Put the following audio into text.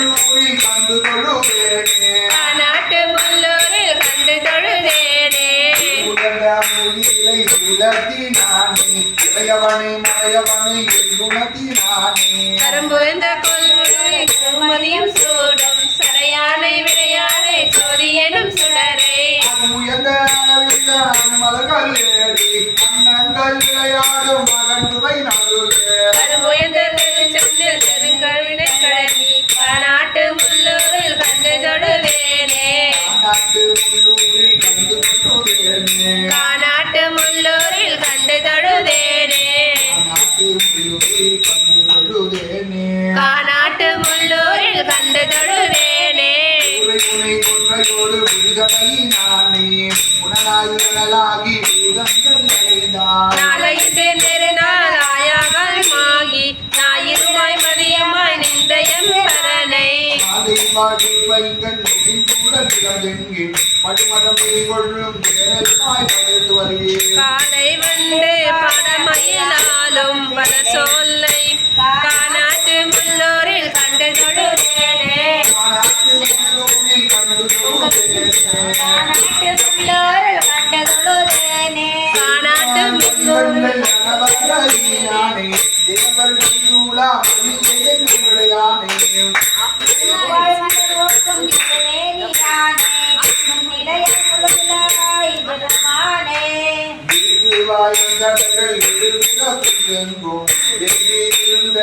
முள்ளூரில் கண்டு தொழுவேனே நாட்டு முள்ளூரில் கண்டு தொழுதேனே. உலக சுழத்தி நானே இளையவனை மறையவனை நானே கரும்புந்த கொள்முறை கருமதியும் சூடும். சடையானை விடையானை சோதி எனும் சுடரே உயர்ந்த மலர்கள் ஏறி அன்னங்கள் விளையாடும் முள்ளூரில் கண்டு தொழுதேனே நாட்டு முள்ளூரில் கண்டு தொழுவேனே காநாட்டு முள்ளூரில் கண்டு தொழுதேனே. நாட்டு முள்ளூரில் கண்டு தொழுவேனே காநாட்டு முள்ளூரில் கண்டு தொழுதேனே உரை உனை கொன்றையோடு புரிதனை நானே. உணலாயுடலாகி அடைந்தான் நாளைந்து நெருநாள் பாடி வைங்கள் சூழல் இளவெங்கி மடுமதம் கொள்ளும் தேரல்மாய் படைத்து வருகிறேன். காலை வந்து படமயிலாலும் பல சொல்லை. காநாட்டு முள்ளூரில் கண்டு தொழுதேனே. நாட்டு முள்ளூரில் கண்டு தொழுவேனே. காநாட்டு முள்ளூரில் கண்டு தொழுதேனே. காநாட்டு முள்ளூரில் யானை நானே சூழா மொழியானே எழுதின புதெங்கும் எங்கிருந்த